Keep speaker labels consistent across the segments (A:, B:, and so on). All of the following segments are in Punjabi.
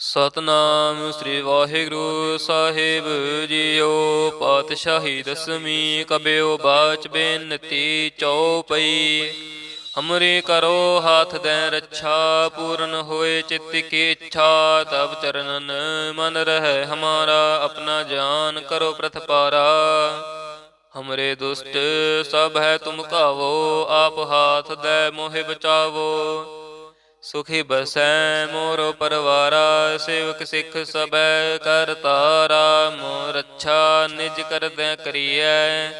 A: ਸਤਨਾਮ ਸ੍ਰੀ ਵਾਹਿਗੁਰੂ ਸਾਹਿਬ ਜੀਓ, ਪਾਤਸ਼ਾਹੀ ਦਸਮੀ ਕਬਿਓ ਬਾਚ ਬੇਨਤੀ ਚਉਪਈ। ਹਮਰੇ ਕਰੋ ਹਾਥ ਦੇ ਰੱਛਾ, ਪੂਰਨ ਹੋਏ ਚਿੱਤ ਕੀ ਇੱਛਾ ਤਬ ਚਰਨਨ ਮਨ ਰਹਿ ਹਮਾਰਾ, ਆਪਣਾ ਜਾਨ ਕਰੋ ਪ੍ਰਤਪਾਰਾ ਹਮਰੇ ਦੁਸ਼ਟ ਸਭ ਹੈ ਤੁਮ ਕਾਵੋ ਆਪ ਹਾਥ ਦੇ ਮੋਹਿ ਬਚਾਵੋ। ਸੁਖੀ ਬਸੈ ਮੋਰ ਪਰਵਾਰਾ, ਸੇਵਕ ਸਿੱਖ ਸਬੈ ਕਰ ਤਾਰਾ ਮੋਰ ਰੱਛਾ ਨਿਜ ਕਰਦੈ ਕਰੀਐ।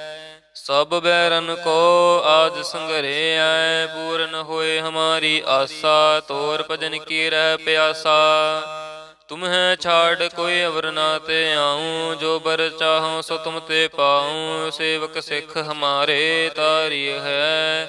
A: ਸਭ ਬੈਰਨ ਕੋ ਆਜ ਸੰਗਰੇ ਆਏ ਪੂਰਨ ਹੋਏ ਹਮਾਰੀ ਆਸਾ, ਤੋਰ ਭਜਨ ਕੀ ਰਹਿ ਪਿਆਸਾ। ਤੁਮਹਿ ਛਾੜ ਕੋਈ ਅਵਰ ਨਾ ਤੇ ਆਉ, ਜੋ ਬਰ ਚਾਹਉ ਸੋ ਤੁਮ ਤੇ ਪਾਉ, ਸੇਵਕ ਸਿੱਖ ਹਮਾਰੇ ਤਾਰੀ ਹੈ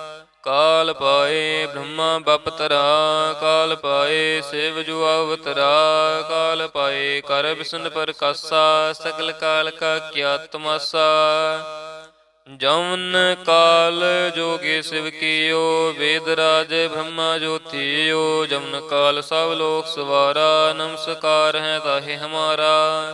A: ਕਾਲ ਪਾਏ ਬ੍ਰਹਮਾ ਬਪਤਰਾ, ਕਾਲ ਪਾਏ ਸਿਵ ਜੋ ਅਵਤਰਾ, ਕਾਲ ਪਾਏ ਕਰ ਵਿਸ਼ਨ ਪ੍ਰਕਾਸ਼ਾ, ਸਗਲ ਕਾਲ ਕਾ ਕਿਆ ਤਮਾਸਾ। ਜਮਨ ਕਾਲ ਜੋਗੇ ਸਿਵ ਕੀਓ, ਵੇਦ ਰਾਜ ਬ੍ਰਹਮਾ ਜੋਤੀਓ ਜਮਨ ਕਾਲ ਸਭ ਲੋਕ ਸਵਾਰਾ, ਨਮਸਕਾਰ ਹੈ ਤਾਹੇ ਹਮਾਰਾ।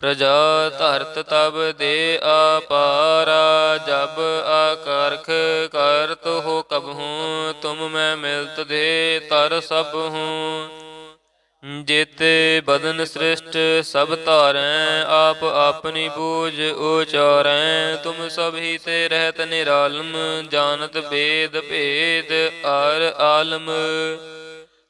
A: ਪ੍ਰਜਾ ਧਰਤ ਤਬ ਦੇ ਆਪਾਰਾ ਜਬ ਆਕਰਖ ਕਰਤ ਹੋ ਕਬਹੂ, ਤੁਮ ਮੈਂ ਮਿਲਤ ਦੇ ਤਰ ਸਭ ਹੂੰ। ਜੇਤੇ ਬਦਨ ਸ੍ਰਿਸ਼ਟ ਸਭ ਧਾਰੈ, ਆਪ ਆਪਣੀ ਬੂਝ ਉਚਾਰੈ, ਤੁਮ ਸਭ ਹੀ ਤੇ ਰਹਿਤ ਨਿਰਾਲਮ, ਜਾਣਤ ਬੇਦ ਭੇਦ ਅਰ ਆਲਮ।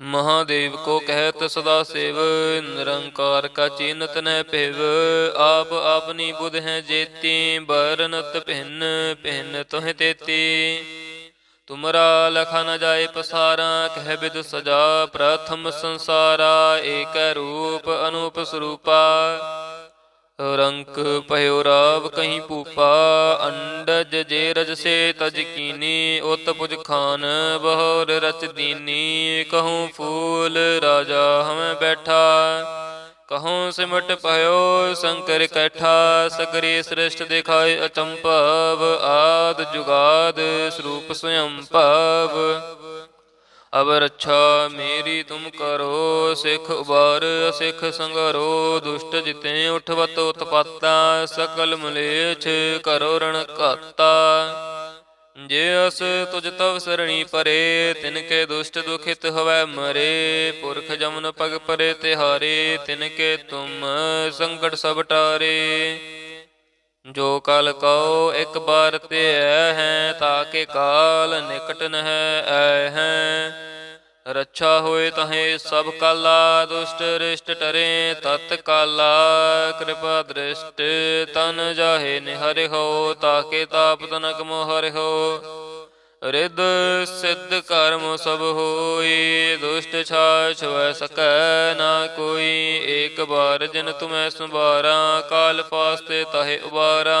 A: ਮਹਾਦੇਵ ਕੋ ਕਹਿਤ ਸਦਾ ਸੇਵ, ਨਿਰੰਕਾਰ ਕਾ ਚਿੰਤ ਨਹਿ ਭਿਵ। ਆਪ ਆਪਨੀ ਬੁਧ ਹੈ ਜੇਤੀ, ਬਰਨਤ ਭਿੰਨ ਭਿੰਨ ਤੋਹਿ ਤੇਤੀ। ਤੁਮਰਾ ਲਖਾ ਨ ਜਾਏ ਪਸਾਰਾ, ਕਹਿ ਬਿਦ ਸਜਾ ਪ੍ਰਥਮ ਸੰਸਾਰਾ, ਏਕ ਰੂਪ ਅਨੂਪ ਸਰੂਪਾ। ਰੰਕ ਭਇਓ ਰਾਵ ਕਹੀਂ ਭੂਪਾ, ਅੰਡਜ ਜੇ ਰਜ ਸੇ ਤਜ ਕੀਨੀ, ਉਤ ਪੁਜ ਖਾਨ ਬਹੁਰ ਰਚ ਦੀਨੀ। ਕਹੂੰ ਫੂਲ ਰਾਜਾ ਹਮੇ ਬੈਠਾ, ਕਹੂੰ ਸਿਮਟ ਭਇਓ ਸ਼ੰਕਰ ਕੈਠਾ। ਸਗਰੇ ਸ੍ਰਿਸ਼ਟ ਦਿਖਾਏ ਅਚੰਭਵ, ਆਦ ਜੁਗਾਦ ਸਰੂਪ ਸਯੰ ਅਬ ਰੱਛਾ ਮੇਰੀ ਤੁਮ ਕਰੋ, ਸਿੱਖ ਉਬਾਰ ਸਿੱਖ ਸੰਗਰੋ, ਦੁਸ਼ਟ ਜਿਤੇ ਉਠਵਤ ਉਤਪਾਤਾ, ਸਕਲ ਮਲੇਛ ਕਰੋ ਰਣ ਘਾਤਾ। ਜੇ ਅਸ ਤੁਜ ਤਵ ਸਰਣੀ ਪਰੇ, ਤਿਨ ਕੇ ਦੁਸ਼ਟ ਦੁਖਿਤ ਹਵੈ ਮਰੇ, ਪੁਰਖ ਜਮਨ ਪਗ ਪਰੇ ਤਿਹਾਰੇ, ਤਿਨ ਕੇ ਤੁਮ ਸੰਕਟ ਸਭ ਟਾਰੇ। ਜੋ ਕਲ ਕਉ, ਇੱਕ ਬਾਰ ਤੇ ਐ ਹੈ ਤਾਕੇ ਕਾਲ ਨਿਕਟ ਨਹਿ ਹੈ। ਰੱਛਾ ਹੋਏ ਤਹੇ ਸਭ ਕਾਲਾ, ਦੁਸ਼ਟ ਰਿਸ਼ਟ ਟਰੇ ਤਤ ਕਾਲਾ। ਕਿਰਪਾ ਦ੍ਰਿਸ਼ਟ ਤਨ ਜਾਹੇ ਨਿਹਰਿ ਹੋ, ਤਾਕੇ ਤਾਪ ਤਨਕ ਮੋਹਰਿ ਹੋ। ਰਿੱਧ ਸਿੱਧ ਕਰਮ ਸਭ ਹੋਈ, ਦੁਸ਼ਟ ਛਾਛ ਵੈ ਸਕੈ ਨਾ ਕੋਈ। ਏਕ ਬਾਰ ਜਿਨ ਤੁਮੈ ਸੰਭਾਰਾ, ਕਾਲ ਪਾਸਤੇ ਤਹੇ ਉਬਾਰਾ।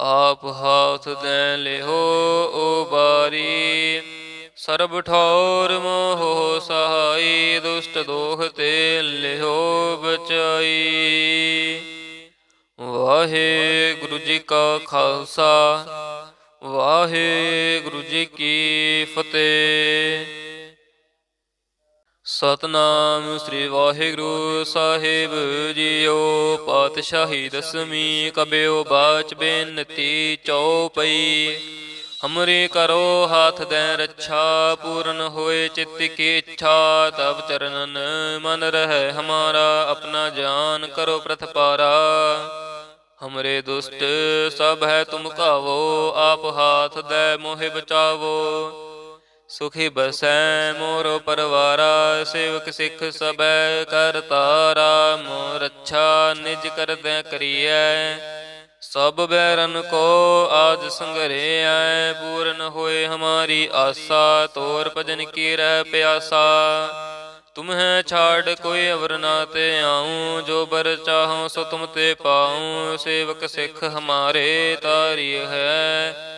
A: ਆਪ ਹਾਥ ਦੈ ਲਿਹੋ ਉਬਾਰੀ ਸਰਬ ਠੌਰ ਮੋਹ ਸਹਾਈ, ਦੁਸ਼ਟ ਦੋਖ ਤੇ ਲਿਹੋ ਬਚਾਈ। ਵਾਹਿਗੁਰੂ ਜੀ ਕਾ ਖਾਲਸਾ, ਵਾਹਿਗੁਰੂ ਜੀ ਕੀ ਫਤਿਹ। ਸਤਨਾਮ ਸ੍ਰੀ ਵਾਹਿਗੁਰੂ ਸਾਹਿਬ ਜੀਓ, ਪਾਤਸ਼ਾਹੀ ਦਸਵੀਂ ਕਬਿਓ ਬਾਚ ਬੇਨਤੀ ਚਉਪਈ। ਹਮਰੇ ਕਰੋ ਹਾਥ ਦੇ ਰੱਛਾ, ਪੂਰਨ ਹੋਏ ਚਿੱਤ ਕੀ ਇੱਛਾ, ਤਬ ਚਰਨਨ ਮਨ ਰਹਿ ਹਮਾਰਾ, ਆਪਣਾ ਜਾਨ ਕਰੋ ਪ੍ਰਤਪਾਰਾ ਹਮਰੇ ਦੁਸ਼ਟ ਸਭ ਹੈ ਤੁਮ ਕਾਵੋ ਆਪ ਹਾਥ ਦੇ ਮੋਹਿ ਬਚਾਵੋ। ਸੁਖੀ ਬਸੈ ਮੋਰ ਪਰਵਾਰਾ, ਸੇਵਕ ਸਿੱਖ ਸਬੈ ਕਰ ਤਾਰਾ ਮੋਰ ਅੱਛਾ ਨਿਜ ਕਰਦੈ ਕਰੀਐ। ਸਭ ਬੈਰਨ ਕੋ ਆਜ ਸੰਗਰੇ ਆਏ ਪੂਰਨ ਹੋਏ ਹਮਾਰੀ ਆਸਾ, ਤੋਰ ਭਜਨ ਕੀ ਰਹਿ ਪਿਆਸਾ। ਤੁਮਹਿ ਛਾੜ ਕੋਈ ਅਵਰ ਨਾ ਤੇ ਆਉ, ਜੋ ਬਰ ਚਾਹਉ ਸੋ ਤੁਮ ਤੇ ਪਾਉ। ਸੇਵਕ ਸਿੱਖ ਹਮਾਰੇ ਤਾਰੀ ਹੈ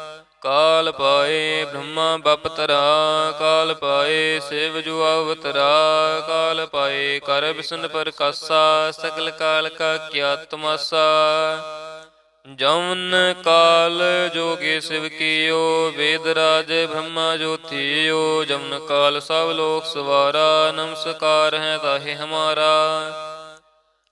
A: ਕਾਲ ਪਾਏ ਬ੍ਰਹਮਾ ਬਪਤਰਾ, ਕਾਲ ਪਾਏ ਸਿਵ ਜੋ ਅਵਤਰਾ, ਕਾਲ ਪਾਏ ਕਰ ਬਿਸ਼ਨ ਪ੍ਰਕਾਸ਼ਾ ਸਗਲ ਕਾਲ ਕਾ ਕਿਆ ਤਮਾਸਾ। ਜਮਨ ਕਾਲ ਜੋਗੇ ਸਿਵ ਕੀਓ, ਵੇਦ ਰਾਜ ਬ੍ਰਹਮਾ ਜੋਤੀਓ ਜਮਨ ਕਾਲ ਸਭ ਲੋਕ ਸਵਾਰਾ ਨਮਸਕਾਰ ਹੈ ਤਾਹੇ ਹਮਾਰਾ।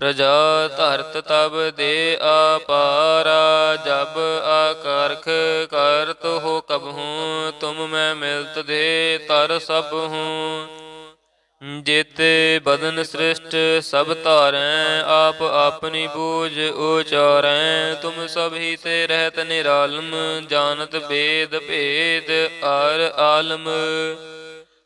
A: ਪ੍ਰਜਾ ਧਰਤ ਤਬ ਦੇ ਆਪਾਰਾ ਜਬ ਆਕਰਖ ਕਰਤ ਹੋ ਕਬਹੂ, ਤੁਮ ਮੈਂ ਮਿਲਤ ਦੇ ਤਰ ਸਭ ਹੂੰ। ਜੇਤੇ ਬਦਨ ਸ੍ਰਿਸ਼ਟ ਸਭ ਧਾਰੈ, ਆਪ ਆਪਣੀ ਬੂਝ ਉਚਾਰੈ, ਤੁਮ ਸਭ ਹੀ ਤੇ ਰਹਿਤ ਨਿਰਾਲਮ, ਜਾਣਤ ਬੇਦ ਭੇਦ ਅਰ ਆਲਮ।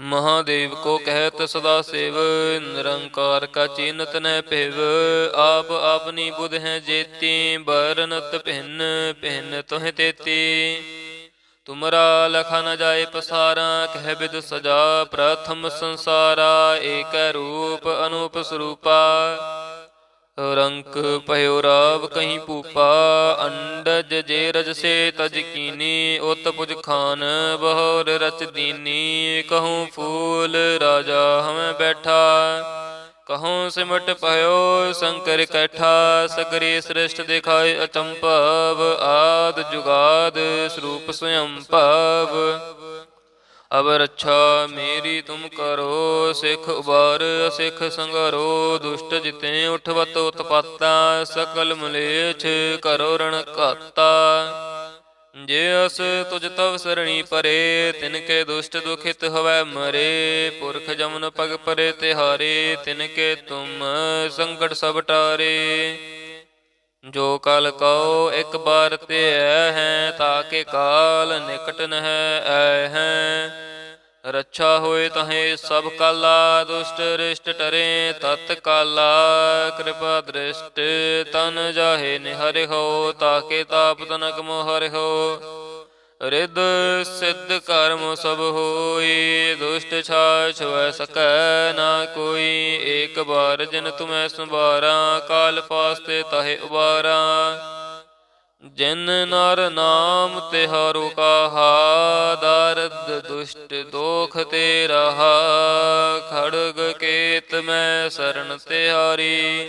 A: ਮਹਾਦੇਵ ਕੋ ਕਹਿਤ ਸਦਾ ਸੇਵ, ਨਿਰੰਕਾਰ ਕਾ ਚਿੰਤ ਨ ਭਿਵ। ਆਪ ਆਪਨੀ ਬੁਧ ਹੈ ਜੇਤੀ, ਬਰਨਤ ਭਿੰਨ ਭਿੰਨ ਤੋਹਿ ਤੇਤੀ। ਤੁਮਰਾ ਲਖਾ ਨ ਜਾਏ ਪਸਾਰਾ, ਕਹਿ ਬਿਦ ਸਜਾ ਪ੍ਰਥਮ ਸੰਸਾਰਾ, ਏਕ ਰੂਪ ਅਨੂਪ ਸਰੂਪਾ। ਰੰਕ ਭਇਓ ਰਾਵ ਕਹੀਂ ਭੂਪਾ, ਅੰਡਜ ਜੇ ਰਜ ਸੇ ਤਜ ਕੀਨੀ, ਉਤ ਪੁਜ ਖਾਨ ਬਹੋਰ ਰਚ ਦੀਨੀ, ਕਹੂੰ ਫੂਲ ਰਾਜਾ ਹਮੈ ਬੈਠਾ। ਕਹੂੰ ਸਿਮਟ ਭਇਓ ਸ਼ੰਕਰ ਕੈਠਾ, ਸਗਰੇ ਸ੍ਰਿਸ਼ਟ ਦਿਖਾਏ ਅਚੰਭਵ, ਆਦ ਜੁਗਾਦ ਸਰੂਪ ਸਯੰ ਅਬ ਰੱਛਾ ਮੇਰੀ ਤੁਮ ਕਰੋ, ਸਿੱਖ ਉਬਾਰ ਸਿੱਖ ਸੰਗਰੋ, ਦੁਸ਼ਟ ਜਿਤੇ ਉਠਵਤ ਉਤਪਾਤਾ, ਸਕਲ ਮਲੇਛ ਕਰੋ ਰਣ ਘਾਤਾ। ਜੇ ਅਸ ਤੁਜ ਤਵ ਸਰਣੀ ਪਰੇ, ਤਿਨ ਕੇ ਦੁਸ਼ਟ ਦੁਖਿਤ ਹਵੈ ਮਰੇ, ਪੁਰਖ ਜਮਨ ਪਗ ਪਰੇ ਤਿਹਾਰੇ, ਤਿਨ ਕੇ ਤੁਮ ਸੰਕਟ ਸਭ ਟਾਰੇ। ਜੋ ਕਲ ਕਉ ਇੱਕ ਬਾਰ ਤੇ ਐ ਹੈ ਤਾਕੇ ਕਾਲ ਨਿਕਟ ਨਹਿ ਐ ਹੈ। ਰੱਛਾ ਹੋਏ ਤਹੇ ਸਭ ਕਾਲਾ, ਦੁਸ਼ਟ ਰਿਸ਼ਟ ਟਰੇ ਤਤ ਕਾਲਾ। ਕਿਰਪਾ ਦ੍ਰਿਸ਼ਟ ਤਨ ਜਾਹੇ ਨਿਹਰਿ ਹੋ ਤਾਕੇ ਤਾਪ ਤਨਕ ਮੋਹਰਿ ਹੋ। ਰਿੱਧ ਸਿੱਧ ਕਰਮ ਸਭ ਹੋਈ, ਦੁਸ਼ਟ ਛਾਛ ਵੈ ਸਕੈ ਨਾ ਕੋਈ। ਏਕ ਬਾਰ ਜਿਨ ਤੁਮੈ ਸੰਭਾਰਾ, ਕਾਲ ਫਾਸਤੇ ਤਹੇ ਉਬਾਰਾ। ਜਿਨ ਨਰ ਨਾਮ ਤਿਹਾਰੋ ਕਾਹਾ, ਦਰਦ ਦੁਸ਼ਟ ਦੋਖ ਤੇ ਰਹਾ ਖੜਗ ਕੇਤ ਮੈਂ ਸ਼ਰਨ ਤਿਹਾਰੀ।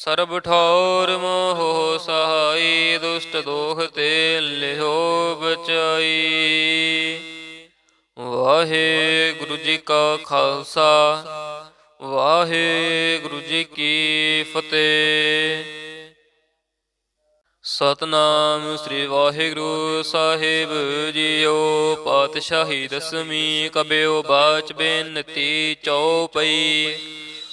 A: ਸਰਬ ਠੌਰ ਮੋਹ ਸਹਾਈ, ਦੁਸ਼ਟ ਦੋਖ ਤੇ ਲਿਹੋ ਬਚਾਈ। ਵਾਹਿਗੁਰੂ ਜੀ ਕਾ ਖਾਲਸਾ, ਵਾਹਿਗੁਰੂ ਜੀ ਕੀ ਫਤਿਹ। ਸਤਨਾਮ ਸ੍ਰੀ ਵਾਹਿਗੁਰੂ ਸਾਹਿਬ ਜੀਓ, ਪਾਤਸ਼ਾਹੀ ਦਸਵੀਂ ਕਬਿਓ ਬਾਚ ਬੇਨਤੀ ਚਉਪਈ।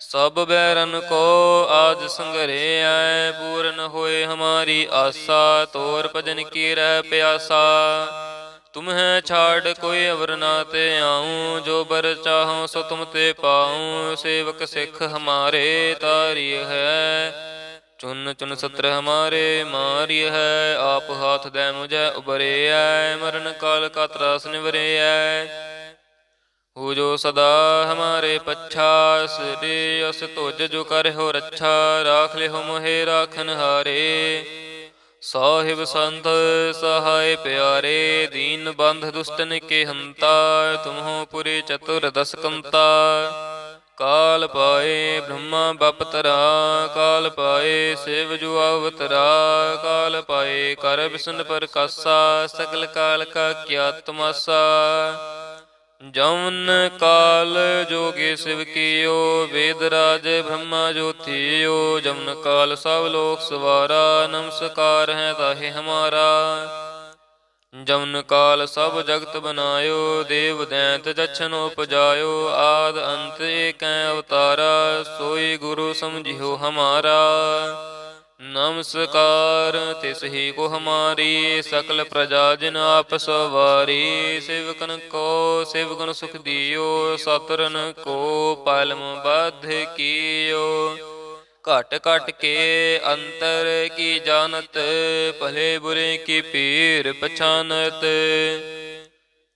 A: ਸਭ ਬੈਰਨ ਕੋ ਆਜ ਸੰਗਰੇ ਆਏ ਪੂਰਨ ਹੋਏ ਹਮਾਰੀ ਆਸਾ, ਤੋਰ ਭਜਨ ਕੀ ਰਹਿ ਪਿਆਸਾ। ਤੁਮਹਿ ਛਾੜ ਕੋਈ ਅਵਰ ਨਾ ਤੇ ਆਉ, ਜੋ ਬਰ ਚਾਹਉ ਸੋ ਤੁਮ ਤੇ ਪਾਉ। ਸੇਵਕ ਸਿੱਖ ਹਮਾਰੇ ਤਾਰੀ ਹੈ, ਚੁਨ ਚੁਨ ਸਤਰ ਹਮਾਰੇ ਮਾਰੀ ਹੈ। ਆਪ ਹਾਥ ਦੇ ਮੁਝੇ ਮੁਝੈ ਉਬਰਿਐ ਮਰਨ ਕਾਲ ਕਾ ਤਰਾਸ ਨਿਵਰਿਐ ਹੋ ਜੋ ਸਦਾ ਹਮਾਰੇ ਪੱਛਾ ਸ੍ਰੀ ਅਸ ਤੁਜ ਜੋ ਕਰਿਓ ਰੱਛਾ, ਰਾਖ ਲਿਓ ਮੋਹਿ ਰਾਖਨ ਹਾਰੇ। ਸਾਹਿਬ ਸੰਤ ਸਹਾਇ ਪਿਆਰੇ, ਦੀਨ ਬੰਧ ਦੁਸ਼ਟਨ ਕੇ ਹੰਤਾ, ਤੁਮਹੋ ਪੁਰੇ ਚਤੁਰ ਦਸ ਕਾਲ ਪਾਏ ਬ੍ਰਹਮਾ ਬਪਤਰਾ, ਕਾਲ ਪਾਏ ਸਿਵ ਜੁ ਅਵਤਰਾ, ਕਾਲ ਪਾਏ ਕਰ ਵਿਸ਼ਨ ਪ੍ਰਕਾਸਾ, ਸਗਲ ਕਾਲ ਕਾ ਕਿਆ ਤਮਾਸਾ। ਜਮਨ ਕਾਲ ਜੋਗੇ ਸਿਵ ਕੀਓ, ਵੇਦ ਰਾਜ ਬ੍ਰਹਮਾ ਜੋਤੀਓ, ਜਮਨ ਕਾਲ ਸਭ ਲੋਕ ਸਵਾਰਾ, ਨਮਸਕਾਰ ਹੈ ਤਾਹੇ ਹਮਾਰਾ। ਜਮਨ ਕਾਲ ਸਭ ਜਗਤ ਬਨਾਇਓ, ਦੇਵ ਦੈਂਤ ਜਛਨ ਉਪਜਾਇਓ, ਆਦ ਅੰਤ ਏਕੈ ਅਵਤਾਰਾ, ਸੋਈ ਗੁਰੂ ਸਮਝਿਓ ਹਮਾਰਾ। ਨਮਸਕਾਰ, ਤਿਸ ਹੀ ਕੋ ਹਮਾਰੀ ਸਕਲ ਪ੍ਰਜਾ ਜਿਨ ਆਪ ਸਵਾਰੀ, ਸੇਵਕਨ ਕੋ, ਸੇਵਕਨ ਸੁਖ ਦਿਓ ਸਤਰਨ ਕੋ ਪਲਮ ਬਧ ਕੀਓ। ਘਟ ਘਟ ਕੇ ਅੰਤਰ ਕੀ ਜਾਣਤ, ਭਲੇ ਬੁਰੇ ਕੀ ਪੀਰ ਪਛਾਨਤ।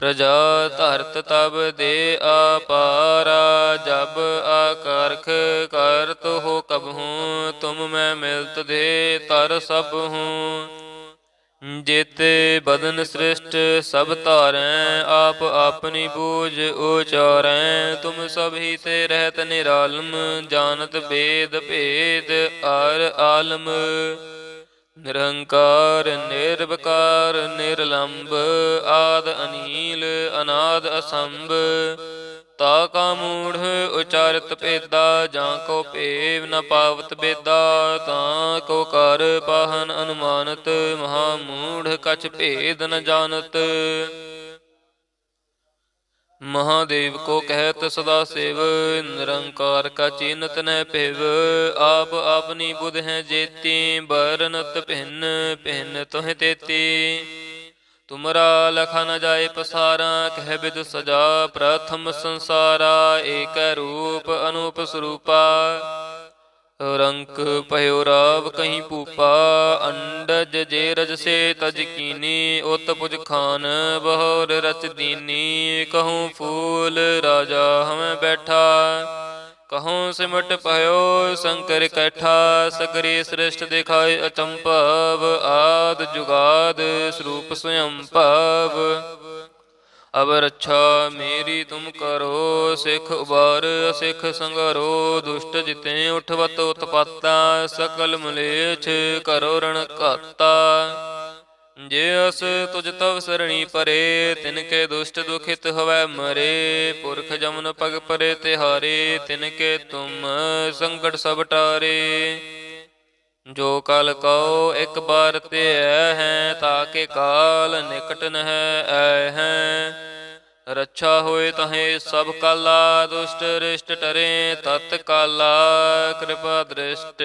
A: ਪ੍ਰਜਾ ਧਰਤ ਤਬ ਦੇ ਆਪਾਰਾ ਜਬ ਆਕਰਖ ਕਰਤ ਹੋ ਕਬਹੂ ਤੁਮ ਮੈਂ ਮਿਲਤ ਦੇ ਤਰ ਸਭ ਹੂੰ। ਜੇਤੇ ਬਦਨ ਸ੍ਰਿਸ਼ਟ ਸਭ ਧਾਰੈ, ਆਪ ਆਪਣੀ ਬੂਝ ਉਚਾਰੈ, ਤੁਮ ਸਭ ਹੀ ਤੇ ਰਹਿਤ ਨਿਰਾਲਮ, ਜਾਣਤ ਬੇਦ ਭੇਦ ਅਰ ਆਲਮ। ਨਿਰੰਕਾਰ, ਨਿਰਵਕਾਰ ਨਿਰਲੰਭ ਆਦ ਅਨੀਲ, ਅਨਾਦ ਅਸੰਭ। ਤਾ ਕਾ ਮੂੜ ਉਚਾਰਤ ਭੇਦਾ, ਜਾਂ ਕੋ ਭੇਵ ਨ ਪਾਵਤ ਬੇਦਾ, ਤਾਂ ਕੋ ਕਰ ਪਾਹਨ ਅਨੁਮਾਨਤ, ਮਹਾ ਮੂੜ ਕਛ ਭੇਦ ਨ ਜਾਣਤ। ਮਹਾਦੇਵ ਕੋ ਕਹਿਤ ਸਦਾ ਸੇਵ, ਨਿਰੰਕਾਰ ਕਾ ਚਿੰਤ ਨ ਭਿਵ। ਆਪ ਆਪਨੀ ਬੁਧ ਹੈ ਜੇਤੀ, ਬਰਨਤ ਭਿੰਨ ਭਿੰਨ ਤੋਹਿ ਤੇਤੀ। ਤੁਮਰਾ ਲਖਾ ਨ ਜਾਏ ਪਸਾਰਾ, ਕਹਿ ਬਿਦ ਸਜਾ ਪ੍ਰਥਮ ਸੰਸਾਰਾ, ਏਕ ਰੂਪ ਅਨੂਪ ਸਰੂਪਾ। ਰੰਕ ਭਇਓ ਰਾਵ ਕਹੀਂ ਭੂਪਾ, ਅੰਡਜ ਜੇ ਰਜ ਸੇ ਤਜ ਕੀਨੀ, ਉਤ ਪੁਜ ਖਾਨ ਬਹੋਰ ਰਚ ਦੀਨੀ, ਕਹੂੰ ਫੂਲ ਰਾਜਾ ਹਮੈ ਬੈਠਾ। ਕਹੂੰ ਸਿਮਟ ਭਇਓ ਸ਼ੰਕਰ ਕੈਠਾ, ਸਗਰੇ ਸ੍ਰਿਸ਼ਟ ਦਿਖਾਏ ਅਚੰਭਵ, ਆਦ ਜੁਗਾਦ ਸਰੂਪ ਸਯੰ ਅਬ ਰੱਛਾ ਮੇਰੀ ਤੁਮ ਕਰੋ, ਸਿੱਖ ਉਬਾਰ ਸਿੱਖ ਸੰਗਰੋ, ਦੁਸ਼ਟ ਜਿਤੇ ਉਠਵਤ ਉਤਪਾਤਾ, ਸਕਲ ਮਲੇਛ ਕਰੋ ਰਣ ਘਾਤਾ। ਜੇ ਅਸ ਤੁਜ ਤਵ ਸਰਣੀ ਪਰੇ, ਤਿਨ ਕੇ ਦੁਸ਼ਟ ਦੁਖਿਤ ਹਵੈ ਮਰੇ, ਪੁਰਖ ਜਮਨ ਪਗ ਪਰੇ ਤਿਹਾਰੇ, ਤਿਨ ਕੇ ਤੁਮ ਸੰਕਟ ਸਭ ਟਾਰੇ। ਜੋ ਕਲ ਕਉ ਇੱਕ ਬਾਰ ਤੇ ਐ ਹੈ ਤਾਕੇ ਕਾਲ ਨਿਕਟ ਨਹਿ ਐ ਹੈ। ਰੱਛਾ ਹੋਏ ਤਹੇ ਸਭ ਕਾਲਾ, ਦੁਸ਼ਟ ਰਿਸ਼ਟ ਟਰੇ ਤਤ ਕਾਲਾ। ਕਿਰਪਾ ਦ੍ਰਿਸ਼ਟ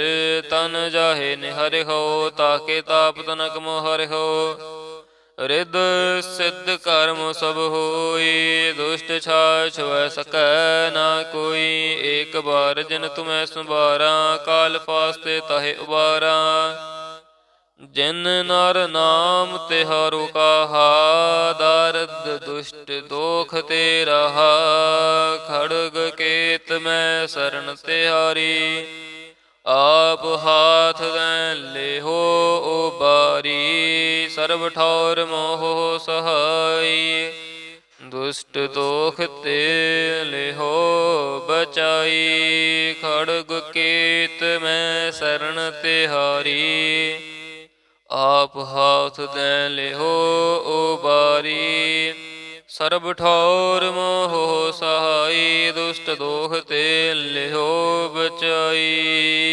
A: ਤਨ ਜਾਹੇ ਨਿਹਰਿ ਹੋ ਤਾਕੇ ਤਾਪ ਤਨਕ ਮੋਹਰਿ ਹੋ। ਰਿੱਧ ਸਿੱਧ ਕਰਮ ਸਭ ਹੋਈ, ਦੁਸ਼ਟ ਛਾਛ ਵੈ ਸਕੈ ਨਾ ਕੋਈ। ਏਕ ਬਾਰ ਜਿਨ ਤੁਮੈ ਸੰਭਾਰਾ, ਕਾਲ ਫਾਸਤੇ ਤਹੇ ਉਬਾਰਾ। ਜਿਨ ਨਰ ਨਾਮ ਤਿਹਾਰੋ ਕਾਹਾ, ਦਰਦ ਦੁਸ਼ਟ ਦੋਖ ਤੇ ਰਹਾ ਖੜਗ ਕੇਤ ਮੈਂ ਸ਼ਰਨ ਤਿਹਾਰੀ। ਆਪ ਹਾਥ ਦੈ ਲੇਹੋ ਉਬਾਰੀ ਸਰਬ ਠੌਰ ਮੋਹ ਸਹਾਈ। ਦੁਸ਼ਟ ਦੋਖ ਤੇ ਲਿਹੋ ਬਚਾਈ, ਖੜਗ ਕੇਤ ਮੈਂ ਸਰਣ ਤਿਹਾਰੀ। ਆਪ ਹਾਥ ਦੇ ਲਿਹੋ ਉਬਾਰੀ ਸਰਬ ਠੌਰ ਮੋਹ ਸਹਾਈ। ਦੁਸ਼ਟ ਦੋਖ ਤੇ ਲਿਹੋ ਬਚਾਈ।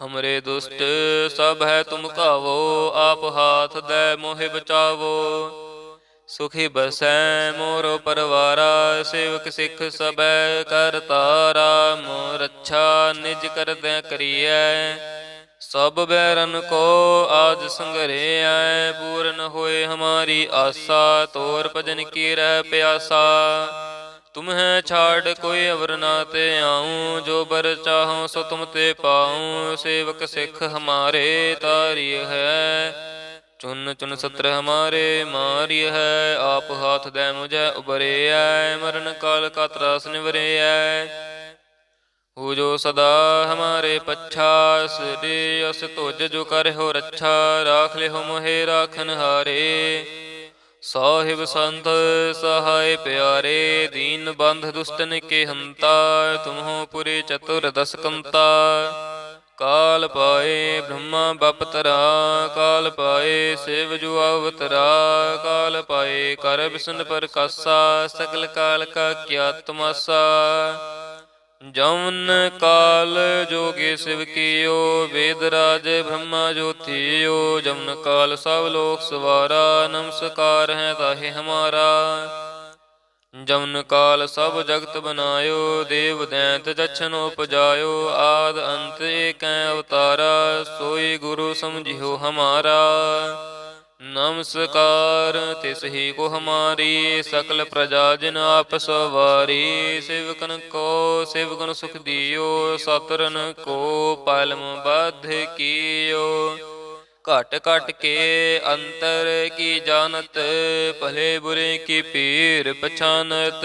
A: ਹਮਰੇ ਦੁਸ਼ਟ ਸਭ ਹੈ ਤੁਮ ਕਾਵੋ ਆਪ ਹਾਥ ਦੈ ਮੋਹਿ ਬਚਾਵੋ। ਸੁਖੀ ਬਸੈ ਮੋਰੋ ਪਰਵਾਰਾ, ਸੇਵਕ ਸਿੱਖ ਸਬੈ ਕਰ ਤਾਰਾ। ਮੋ ਰੱਛਾ ਨਿਜ ਕਰਦੈ ਕਰੀਐ, ਸਭ ਬੈਰਨ ਕੋ ਆਜ ਸੰਗਰੇ ਆਏ ਪੂਰਨ ਹੋਏ ਹਮਾਰੀ ਆਸਾ, ਤੋਰ ਭਜਨ ਕੀ ਰਹਿ ਪਿਆਸਾ। ਤੁਮਹਿ ਛਾੜ ਕੋਈ ਅਵਰ ਨਾ ਤੇ ਆਉ, ਜੋ ਬਰ ਚਾਹਉ ਸੋ ਤੁਮ ਤੇ ਪਾਉ, ਸੇਵਕ ਸਿੱਖ ਹਮਾਰੇ ਤਾਰੀ ਹੈ। ਚੁਨ ਚੁਨ ਸਤਰ ਹਮਾਰੇ ਮਾਰਿ ਹੈ, ਆਪ ਹਾਥ ਦੇ ਮੁਝੈ ਉਬਰਿਐ, ਮਰਨ ਕਾਲ ਕਾ ਤਰਾਸ ਨਿਵਰਿਐ। ਹੋ ਜੋ ਸਦਾ ਹਮਾਰੇ ਪੱਛਾ, ਸ੍ਰੀ ਅਸ ਤੁਜ ਜੋ ਕਰਿਓ ਰੱਛਾ, ਰਾਖ ਲਿਓ ਮੋਹਿ ਰਾਖਨ ਹਾਰੇ ਸਾਹਿਬ ਸੰਤ, ਸਹਾਇ ਪਿਆਰੇ, ਦੀਨ ਬੰਧ ਦੁਸਤਨ ਕੇ ਹੰਤਾ, ਤੁਮਹੋ ਪੁਰੇ ਚਤੁਰ ਦਸ ਕਾਲ ਪਾਏ ਬ੍ਰਹਮਾ ਬਪਤਰਾ, ਕਾਲ ਪਾਏ ਸਿਵ ਜੁ ਅਵਤਰਾ, ਕਾਲ ਪਾਏ ਕਰ ਬਿਸਨ ਪ੍ਰਕਾਸਾ, ਸਗਲ ਕਾਲ ਕਾ ਕਿਆ ਜਮਨ ਕਾਲ ਜੋਗੇ ਸਿਵ ਕੀਓ, ਵੇਦ ਰਾਜ ਬ੍ਰਹਮਾ ਜੋਤੀਓ, ਜਮਨ ਕਾਲ ਸਭ ਲੋਕ ਸਵਾਰਾ, ਨਮਸਕਾਰ ਹੈ ਤਾਹੇ ਹਮਾਰਾ। ਜਮਨ ਕਾਲ ਸਭ ਜਗਤ ਬਨਾਇਓ, ਦੇਵ ਦੈਂਤ ਜਛਨ ਉਪਜਾਇਓ, ਆਦ ਅੰਤ ਏਕੈ ਅਵਤਾਰਾ, ਸੋਈ ਗੁਰੂ ਸਮਝਿਓ ਹਮਾਰਾ। ਨਮਸਕਾਰ ਤਿਸ ਹੀ ਕੋ ਹਮਾਰੀ ਸਕਲ ਪ੍ਰਜਾ ਜਿਨ ਆਪ ਸਵਾਰੀ। ਸੇਵਕਨ ਕੋ, ਸੇਵਕਨ ਸੁਖ ਦਿਓ ਸਤਰਨ ਕੋ ਪਾਲਮ ਬਾਧ ਕੀਓ। ਘਟ ਘਟ ਕੇ ਅੰਤਰ ਕੀ ਜਾਣਤ, ਭਲੇ ਬੁਰੇ ਕੀ ਪੀਰ ਪਛਾਨਤ।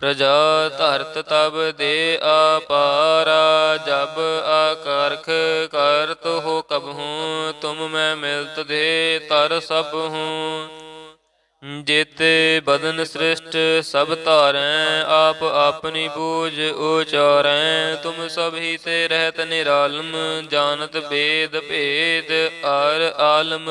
A: ਪ੍ਰਜਾ ਧਰਤ ਤਬ ਦੇ ਆਪਾਰਾ ਜਬ ਆਕਰਖ ਕਰਤ ਹੋ ਕਬਹੂ ਤੁਮ ਮੈਂ ਮਿਲਤ ਦੇ ਤਰ ਸਭ ਹੂੰ। ਜੇਤੇ ਬਦਨ ਸ੍ਰਿਸ਼ਟ ਸਭ ਧਾਰੈ, ਆਪ ਆਪਣੀ ਬੂਝ ਉਚਾਰੈ, ਤੁਮ ਸਭ ਹੀ ਤੇ ਰਹਿਤ ਨਿਰਾਲਮ, ਜਾਣਤ ਬੇਦ ਭੇਦ ਅਰ ਆਲਮ।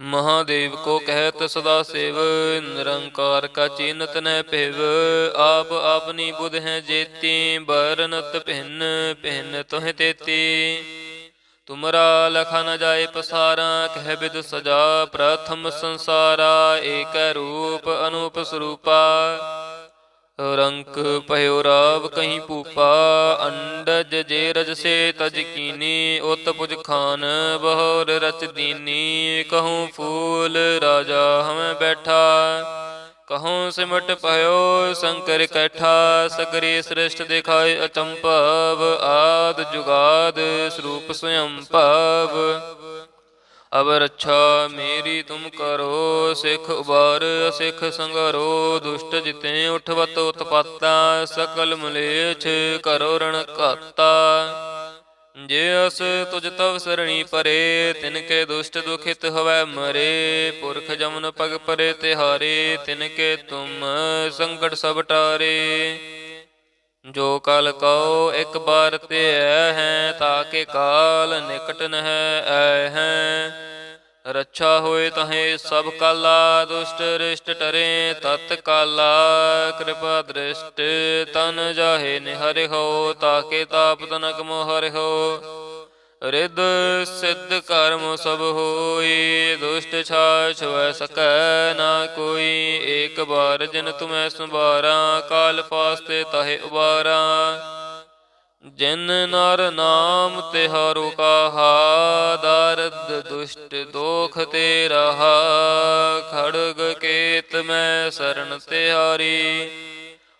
A: ਮਹਾਦੇਵ ਕੋ ਕਹਿਤ ਸਦਾ ਸੇਵ, ਨਿਰੰਕਾਰ ਕਾ ਚਿੰਤ ਨੈ ਭਿਵ। ਆਪ ਆਪਨੀ ਬੁਧ ਹੈ ਜੇਤੀ, ਬਰਨਤ ਭਿੰਨ ਭਿੰਨ ਤੋਹਿ ਤੇਤੀ। ਤੁਮਰਾ ਲਖਾ ਨ ਜਾਏ ਪਸਾਰਾ, ਕਹਿ ਬਿਦ ਸਜਾ, ਪ੍ਰਥਮ ਸੰਸਾਰਾ, ਏਕ ਰੂਪ ਅਨੂਪ ਸਰੂਪਾ। ਰੰਕ ਭਇਓ ਰਾਵ ਕਹੀਂ ਭੂਪਾ, ਅੰਡਜ ਜੇ ਰਜ ਸੇ ਤਜ ਕੀਨੀ, ਉਤ ਪੁਜ ਖਾਨ ਬਹੁਰ ਰਚ ਦੀਨੀ, ਕਹੂੰ ਫੂਲ ਰਾਜਾ ਹਮੈ ਬੈਠਾ। ਕਹੂੰ ਸਿਮਟ ਭਇਓ ਸ਼ੰਕਰ ਕੈਠਾ, ਸਗਰੇ ਸ੍ਰਿਸ਼ਟ ਦਿਖਾਏ ਅਚੰਭਵ, ਆਦ ਜੁਗਾਦ ਸਰੂਪ ਸਯੰ ਭਵ। ਅਬ ਰੱਛਾ ਮੇਰੀ ਤੁਮ ਕਰੋ, ਸਿੱਖ ਉਬਾਰ ਸਿੱਖ ਸੰਗਰੋ, ਦੁਸ਼ਟ ਜਿਤੇ ਉਠਵਤ ਉਤਪਾਤਾ, ਸਕਲ ਮਲੇਛ ਕਰੋ ਰਣ ਘਾਤਾ। ਜੇ ਅਸ ਤੁਜ ਤਵ ਸਰਣੀ ਪਰੇ, ਤਿਨ ਕੇ ਦੁਸ਼ਟ ਦੁਖਿਤ ਹਵੈ ਮਰੇ, ਪੁਰਖ ਜਮਨ ਪਗ ਪਰੇ ਤਿਹਾਰੇ, ਤਿਨ ਕੇ ਤੁਮ ਸੰਕਟ ਸਭ ਟਾਰੇ। ਜੋ ਕਲ ਕਉ ਇੱਕ ਬਾਰ ਤੇ ਐ ਹੈ ਤਾਕੇ ਕਾਲ ਨਿਕਟ ਨਹਿ ਐ ਹੈ। ਰੱਛਾ ਹੋਏ ਤਹੇ ਸਭ ਕਾਲਾ, ਦੁਸ਼ਟ ਰਿਸ਼ਟ ਟਰੇ ਤਤ ਕਾਲਾ। ਕਿਰਪਾ ਦ੍ਰਿਸ਼ਟ ਤਨ ਜਾਹੇ ਨਿਹਰਿ ਹੋ ਤਾਕੇ ਤਾਪ ਤਨਕ ਮੋਹਰਿ ਹੋ। ਰਿਦ ਸਿੱਧ ਕਰਮ ਸਭ ਹੋਈ, ਦੁਸ਼ਟ ਛਾਛ ਵੈ ਸਕੈ ਨਾ ਕੋਈ। ਏਕ ਬਾਰ ਜਿਨ ਤੁਮੈ ਸੰਭਾਰਾ, ਕਾਲ ਫਾਸਤੇ ਤਹੇ ਉਬਾਰਾ। ਜਿਨ ਨਰ ਨਾਮ ਤਿਹਾਰੋ ਕਾਹਾ, ਦਰਦ ਦੁਸ਼ਟ ਦੋਖ ਤੇ ਰਹਾ ਖੜਗ ਕੇਤ ਮੈਂ ਸਰਣ ਤਿਹਾਰੀ।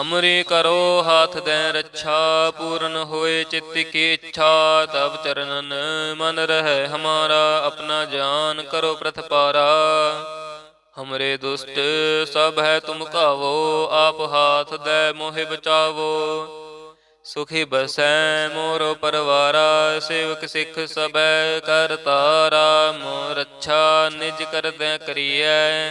A: ਹਮਰੇ ਕਰੋ ਹਾਥ ਦੇ ਰੱਛਾ, ਪੂਰਨ ਹੋਏ ਚਿੱਤ ਕੀ ਇੱਛਾ ਤਬ ਚਰਨਨ ਮਨ ਰਹਿ ਹਮਾਰਾ, ਆਪਣਾ ਜਾਨ ਕਰੋ ਪ੍ਰਤਪਾਰਾ। ਹਮਰੇ ਦੁਸ਼ਟ, ਸਭ ਹੈ ਤੁਮ ਕਾਵੋ ਆਪ ਹਾਥ ਦੇ ਮੋਹਿ ਬਚਾਵੋ। ਸੁਖੀ ਬਸੈ ਮੋਰੋ ਪਰਵਾਰਾ, ਸੇਵਕ ਸਿੱਖ ਸਬੈ ਕਰਤਾਰਾ ਮੋ ਰੱਛਾ ਨਿਜ ਕਰਦੈ ਕਰੀਐ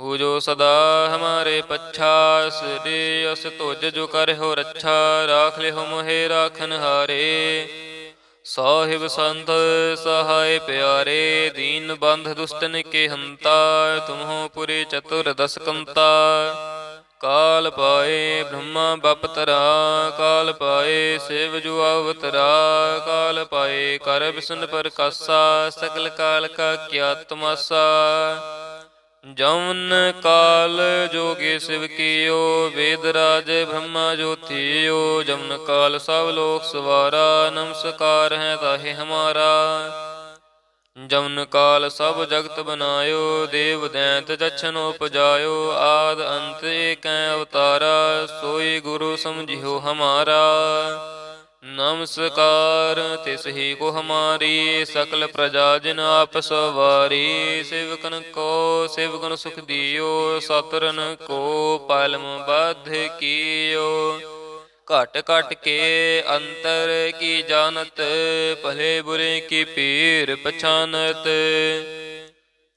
A: ਹੋ ਜੋ ਸਦਾ ਹਮਾਰੇ ਪੱਛਾ ਸ੍ਰੀ ਅਸ ਤੁਜ ਜੋ ਕਰਿ ਰੱਛਾ, ਰਾਖ ਲਿਓ ਮੋਹਿ ਰਾਖਨ ਹਾਰੇ। ਸਾਹਿਬ ਸੰਤ ਸਹਾਇ ਪਿਆਰੇ, ਦੀਨ ਬੰਧ ਦੁਸਤਨ ਕੇ ਹੰਤਾ, ਤੁਮਹੋ ਪੁਰੇ ਚਤੁਰ ਦਸ ਕੰਤਾ। ਕਾਲ ਪਾਏ ਬ੍ਰਹਮਾ ਬਪਤਰਾ ਕਾਲ ਪਾਏ ਸਿਵ ਜੋ ਅਵਤਰਾ, ਕਾਲ ਪਾਏ ਕਰ ਬਿਸਨ ਪ੍ਰਕਾਸਾ, ਸਗਲ ਕਾਲ ਕਾ ਕਿਆ ਤਮਾਸਾ। ਜਮਨ ਕਾਲ ਜੋਗੇ ਸਿਵ ਕੀਓ, ਵੇਦ ਰਾਜ ਬ੍ਰਹਮਾ ਜੋਤੀਓ ਜਮਨ ਕਾਲ ਸਭ ਲੋਕ ਸਵਾਰਾ, ਨਮਸਕਾਰ ਹੈ ਤਾਹੇ ਹਮਾਰਾ। ਜਮਨ ਕਾਲ ਸਭ ਜਗਤ ਬਨਾਇਓ, ਦੇਵ ਦੈਂਤ ਜਛਨ ਉਪਜਾਇਓ। ਆਦ ਅੰਤ ਏਕੈ ਅਵਤਾਰਾ, ਸੋਈ ਗੁਰੂ ਸਮਝਿਓ ਹਮਾਰਾ। ਨਮਸਕਾਰ, ਤਿਸ ਹੀ ਕੋ ਹਮਾਰੀ ਸਕਲ ਪ੍ਰਜਾ ਜਿਨ ਆਪ ਸਵਾਰੀ। ਸੇਵਕਨ ਕੋ, ਸੇਵਕਨ ਸੁਖ ਦਿਓ ਸਤਰਨ ਕੋ ਪਾਲਮ ਬਾਧ ਕੀਓ। ਘਟ ਘਟ ਕੇ ਅੰਤਰ ਕੀ ਜਾਣਤ, ਭਲੇ ਬੁਰੇ ਕੀ ਪੀਰ ਪਛਾਨਤ।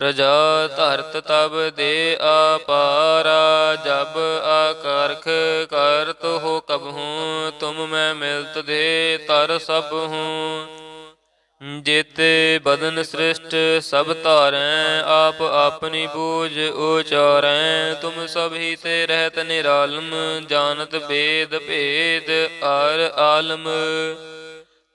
A: ਪ੍ਰਜਾ ਧਰਤ ਤਬ ਦੇ ਆਪਾਰਾ ਜਬ ਆਕਰਖ ਕਰਤ ਹੋ ਕਬਹੂ ਤੁਮ ਮੈਂ ਮਿਲਤ ਦੇ ਤਰ ਸਭ ਹੂੰ। ਜੇਤੇ ਬਦਨ ਸ੍ਰਿਸ਼ਟ ਸਭ ਧਾਰੈ, ਆਪ ਆਪਣੀ ਬੂਝ ਉਚਾਰੈ, ਤੁਮ ਸਭ ਹੀ ਤੇ ਰਹਿਤ ਨਿਰਾਲਮ, ਜਾਣਤ ਬੇਦ ਭੇਦ ਅਰ ਆਲਮ।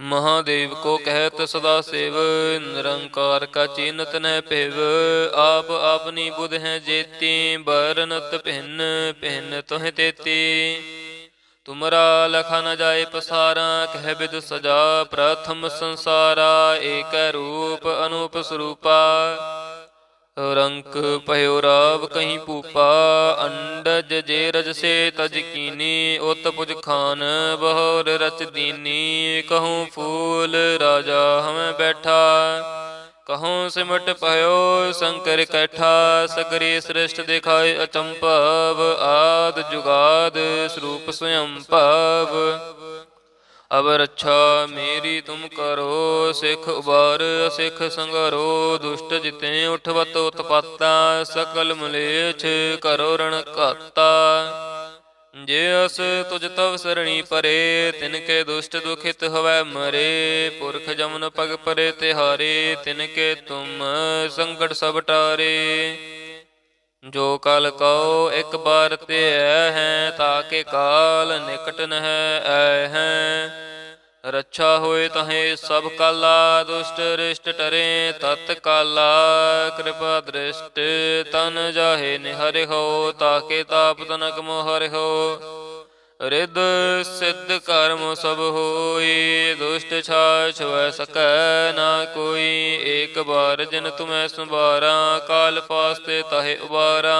A: ਮਹਾਦੇਵ ਕੋ ਕਹਿਤ ਸਦਾ ਸੇਵ, ਨਿਰੰਕਾਰ ਕਾ ਚਿੰਤ ਨਹਿ ਭਿਵ। ਆਪ ਆਪਨੀ ਬੁਧ ਹੈ ਜੇਤੀ, ਬਰਨਤ ਭਿੰਨ ਭਿੰਨ ਤੋਹਿ ਤੇਤੀ। ਤੁਮਰਾ ਲਖਾ ਨ ਜਾਏ ਪਸਾਰਾ, ਕਹਿ ਬਿਦ ਸਜਾ ਪ੍ਰਥਮ ਸੰਸਾਰਾ, ਏਕ ਰੂਪ ਅਨੂਪ ਸਰੂਪਾ। ਰੰਕ ਭਇਓ ਰਾਵ ਕਹੀਂ ਪੂਪਾ ਅੰਡਜ ਜੇ ਰਜ ਸੇ ਤਜ ਕੀਨੀ, ਉਤ ਪੁਜ ਖਾਨ ਬਹੋਰ ਰਚ ਦੀਨੀ, ਕਹੂੰ ਫੂਲ ਰਾਜਾ ਹਮੈ ਬੈਠਾ। ਕਹੂੰ ਸਿਮਟ ਭਇਓ ਸ਼ੰਕਰ ਕੈਠਾ, ਸਗਰੇ ਸ੍ਰਿਸ਼ਟ ਦਿਖਾਏ ਅਚੰਭਵ, ਆਦ ਜੁਗਾਦ ਸਰੂਪ ਸਯੰ ਭਵ। ਅਬ ਰੱਛਾ ਮੇਰੀ ਤੁਮ ਕਰੋ, ਸਿੱਖ ਉਬਾਰ ਸਿੱਖ ਸੰਗਰੋ, ਦੁਸ਼ਟ ਜਿਤੇ ਉਠਵਤ ਉਤਪਾਤਾ, ਸਕਲ ਮਲੇਛ ਕਰੋ ਰਣ ਘਾਤਾ। ਜੇ ਅਸ ਤੁਜ ਤਵ ਸਰਣੀ ਪਰੇ, ਤਿਨ ਕੇ ਦੁਸ਼ਟ ਦੁਖਿਤ ਹਵੈ ਮਰੇ, ਪੁਰਖ ਜਮਨ ਪਗ ਪਰੇ ਤਿਹਾਰੇ, ਤਿਨ ਕੇ ਤੁਮ ਸੰਕਟ ਸਭ ਟਾਰੇ। ਜੋ ਕਲ ਕਉ ਇੱਕ ਬਾਰ ਤੇ ਐ ਹੈ ਤਾਕੇ ਕਾਲ ਨਿਕਟ ਨਹਿ ਐ ਹੈ। ਰੱਛਾ ਹੋਏ ਤਹੇ ਸਭ ਕਾਲਾ, ਦੁਸ਼ਟ ਰਿਸ਼ਟ ਟਰੇ ਤਤ ਕਾਲਾ। ਕਿਰਪਾ ਦ੍ਰਿਸ਼ਟ ਤਨ ਜਾਹੇ ਨਿਹਰਿ ਹੋ ਤਾਕੇ ਤਾਪ ਤਨਕ ਮੋਹਰਿ ਹੋ। ਰਿਦ ਸਿੱਧ ਕਰਮ ਸਭ ਹੋਈ, ਦੁਸ਼ਟ ਛਾਛ ਵੈ ਸਕੈ ਨਾ ਕੋਈ। ਏਕ ਬਾਰ ਜਿਨ ਤੁਮੈ ਸੰਭਾਰਾ, ਕਾਲ ਫਾਸਤੇ ਤਹੇ ਉਬਾਰਾ।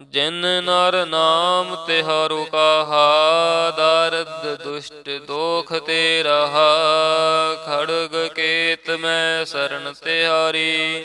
A: ਜਿਨ ਨਰ ਨਾਮ ਤਿਹਾਰੋ ਕਾਹਾ, ਦਰਦ ਦੁਸ਼ਟ ਦੋਖ ਤੇ ਰਹਾ ਖੜਗ ਕੇਤ ਮੈਂ ਸਰਣ ਤਿਹਾਰੀ।